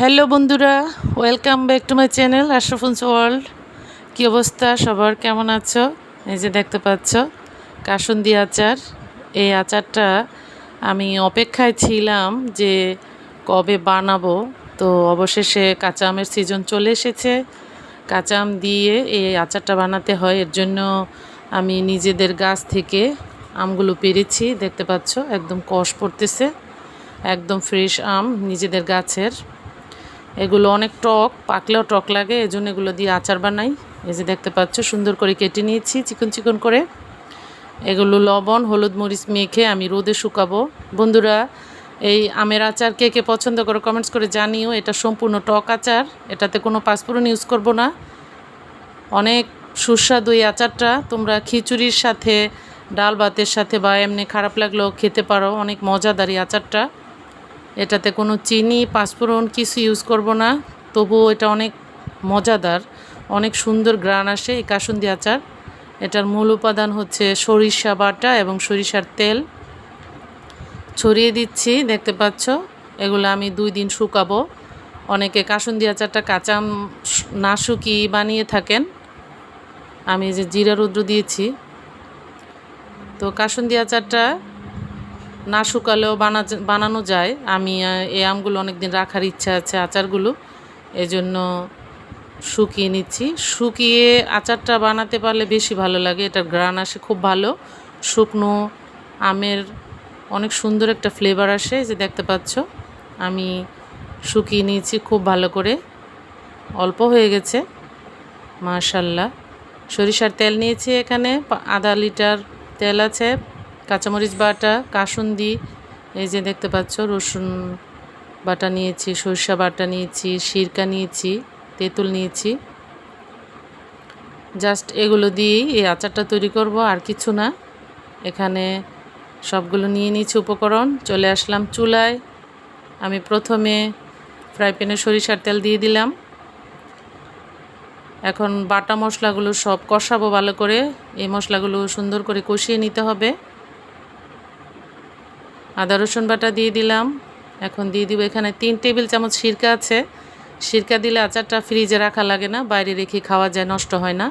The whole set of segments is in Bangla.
হ্যালো বন্ধুরা। Welcome back to my channel Ashrafun's world কী অবস্থা? সবার কেমন আছো? এই যে দেখতে পাচ্ছ, কাসুন্দি আচার। এই আচারটা আমি অপেক্ষায় ছিলাম যে কবে বানাবো। তো অবশেষে কাঁচা আমের সিজন চলে এসেছে। কাঁচা আম দিয়ে এই আচারটা বানাতে হয়। এর জন্য আমি নিজেদের গাছ থেকে আমগুলো পেরেছি। দেখতে পাচ্ছ, একদম কষ পড়তেছে। একদম ফ্রেশ আম নিজেদের গাছের। এগুলো অনেক টক, পাকলেও টক লাগে এই জন্য এগুলো দিয়ে আচার বানাই। এই যে দেখতে পাচ্ছ, সুন্দর করে কেটে নিয়েছি, চিকন চিকন করে। এগুলো লবণ, হলুদ মরিচ মেখে আমি রোদে শুকাবো। বন্ধুরা, এই আমের আচার কে কে পছন্দ করে কমেন্টস করে জানিও। এটা সম্পূর্ণ টক আচার, এটাতে কোনো পাঁচফোড়ন ইউজ করব না। অনেক সুস্বাদু এই আচারটা। তোমরা খিচুড়ির সাথে, ডাল ভাতের সাথে বা এমনি খারাপ লাগলেও খেতে পারো। অনেক মজাদার এই আচারটা। এটাতে কোনো চিনি, পাঁচফোড়ন কিছু ইউজ করব না। তবুও এটা অনেক মজাদার, অনেক সুন্দর গ্রান আসে এই কাসুন্দি আচার। এটার মূল উপাদান হচ্ছে সরিষা বাটা এবং সরিষার তেল। ছড়িয়ে দিচ্ছি, দেখতে পাচ্ছ? এগুলো আমি দুই দিন শুকাবো। অনেকে কাসুন্দি আচারটা কাঁচা না শুকিয়ে বানিয়ে থাকেন। আমি যে জিরা রুদ্র দিয়েছি। তো কাসুন্দি আচারটা না শুকালেও বানা বানানো যায়। আমি এই আমগুলো অনেক দিন রাখার ইচ্ছা আছে আচারগুলো। এজন্য শুকিয়ে নিচ্ছি। শুকিয়ে আচারটা বানাতে পারলে বেশি ভালো লাগে। এটার গ্রান আসে খুব ভালো। শুকনো আমের অনেক সুন্দর একটা ফ্লেভার আসে যে দেখতে পাচ্ছ। আমি শুকিয়ে নিয়েছি খুব ভালো করে। অল্প হয়ে গেছে। মাশাল্লাহ। সরিষার তেল নিয়েছি এখানে। আধা লিটার তেল আছে। কাঁচামরিচ বাটা, কাসুন্দি, এই যে দেখতে পাচ্ছ, রসুন বাটা নিয়েছি, সরিষা বাটা নিয়েছি, সিরকা নিয়েছি, তেঁতুল নিয়েছি। জাস্ট এগুলো দিয়েই এই আচারটা তৈরি করব, আর কিছু না। এখানে সবগুলো নিয়ে নিয়েছি উপকরণ, চলে আসলাম চুলায়। আমি প্রথমে ফ্রাই প্যানে সরিষার তেল দিয়ে দিলাম। এখন বাটা মশলাগুলো সব কষাবো ভালো করে। এই মশলাগুলো সুন্দর করে কষিয়ে নিতে হবে। আদা, রসুন বাটা দিয়ে দিলাম। এখন দিয়ে দিব এখানে তিন টেবিল চামচ সিরকা আছে। সিরকা দিলে আচারটা ফ্রিজে রাখা লাগে না, বাইরে রেখে খাওয়া যায়, নষ্ট হয় না।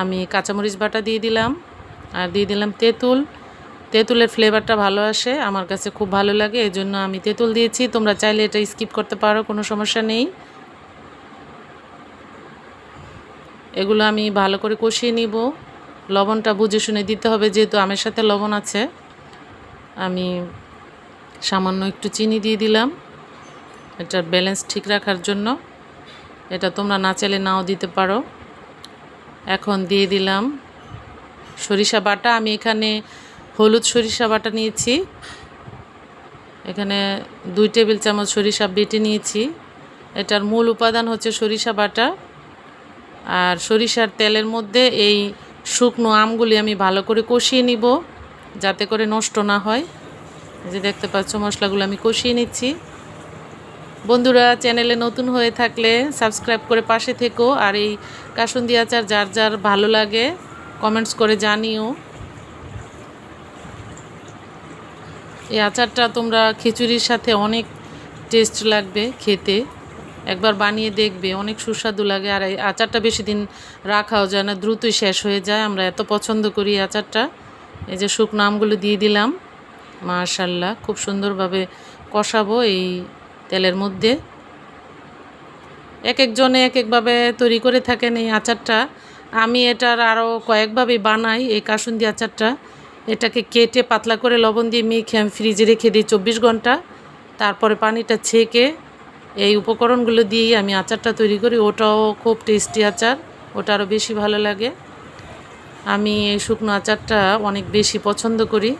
আমি কাঁচামরিচ বাটা দিয়ে দিলাম। আর দিয়ে দিলাম তেঁতুল। তেঁতুলের ফ্লেভারটা ভালো আসে, আমার কাছে খুব ভালো লাগে এই জন্য আমি তেঁতুল দিয়েছি। তোমরা চাইলে এটা স্কিপ করতে পারো, কোনো সমস্যা নেই। এগুলো আমি ভালো করে কষিয়ে নিব। লবণটা বুঝে শুনে দিতে হবে, যেহেতু আমের সাথে লবণ আছে। আমি সামান্য একটু চিনি দিয়ে দিলাম। এটার ব্যালেন্স ঠিক রাখার জন্য। এটা তোমরা না চাইলে নাও দিতে পারো। এখন দিয়ে দিলাম সরিষা বাটা। আমি এখানে হলুদ সরিষা বাটা নিয়েছি। এখানে দুই টেবিল চামচ সরিষা বেটে নিয়েছি। এটার মূল উপাদান হচ্ছে সরিষা বাটা। আর সরিষার তেলের মধ্যে এই শুকনো আমগুলি আমি ভালো করে কষিয়ে নিব। যাতে করে নষ্ট না হয়। যে দেখতে পাচ্ছ, মশলাগুলো আমি কষিয়ে নিচ্ছি। বন্ধুরা, চ্যানেলে নতুন হয়ে থাকলে সাবস্ক্রাইব করে পাশে থেকো। আর এই কাসুন্দি আচার যার যার ভালো লাগে, কমেন্টস করে জানিও। এই আচারটা তোমরা খিচুড়ির সাথে অনেক টেস্ট লাগবে খেতে। একবার বানিয়ে দেখবে, অনেক সুস্বাদু লাগে। আর এই আচারটা বেশি দিন রাখাও যায় না, দ্রুতই শেষ হয়ে যায়। আমরা এত পছন্দ করি আচারটা। এই যে শুকনো আমগুলো দিয়ে দিলাম মাশাল্লাহ খুব সুন্দরভাবে কষাবো এই তেলের মধ্যে। এক একজনে এক একভাবে তৈরি করে থাকেন এই আচারটা। আমি এটার আরও কয়েকভাবে বানাই এই কাসুন্দি আচারটা। এটাকে কেটে পাতলা করে লবণ দিয়ে মেখে আমি ফ্রিজে রেখে দিই চব্বিশ ঘণ্টা। তারপরে পানিটা ছেঁকে এই উপকরণগুলো দিয়েই আমি আচারটা তৈরি করি। ওটাও খুব টেস্টি আচার, ওটা আরও বেশি ভালো লাগে। আমি এই শুকনো আচারটা অনেক বেশি পছন্দ করি।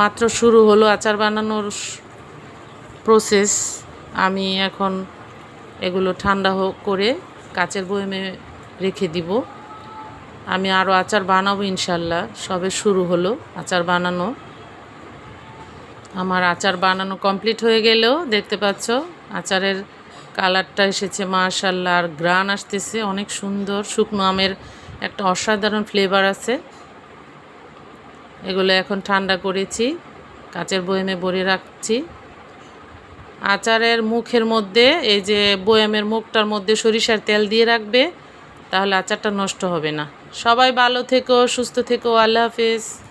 মাত্র শুরু হলো আচার বানানোর প্রসেস আমি এখন এগুলো ঠান্ডা হোক করে কাচের বয়মে রেখে দিব। আমি আরও আচার বানাবো ইনশাল্লাহ, সবে শুরু হলো আচার বানানো। আমার আচার বানানো কমপ্লিট হয়ে গেলেও দেখতে পাচ্ছ, আচারের কালারটা এসেছে মাশাল্লাহ, আর গ্রান আসতেছে, অনেক সুন্দর শুকনো আমের একটা অসাধারণ ফ্লেভার আছে। এগুলো এখন ঠান্ডা করেছি, কাচের বয়েমে ভরে রাখছি। আচারের মুখের মধ্যে, এই যে বয়ামের মুখটার মধ্যে সরিষার তেল দিয়ে রাখবে, তাহলে আচারটা নষ্ট হবে না। সবাই ভালো থেকো, সুস্থ থেকো, আল্লাহ হাফেজ।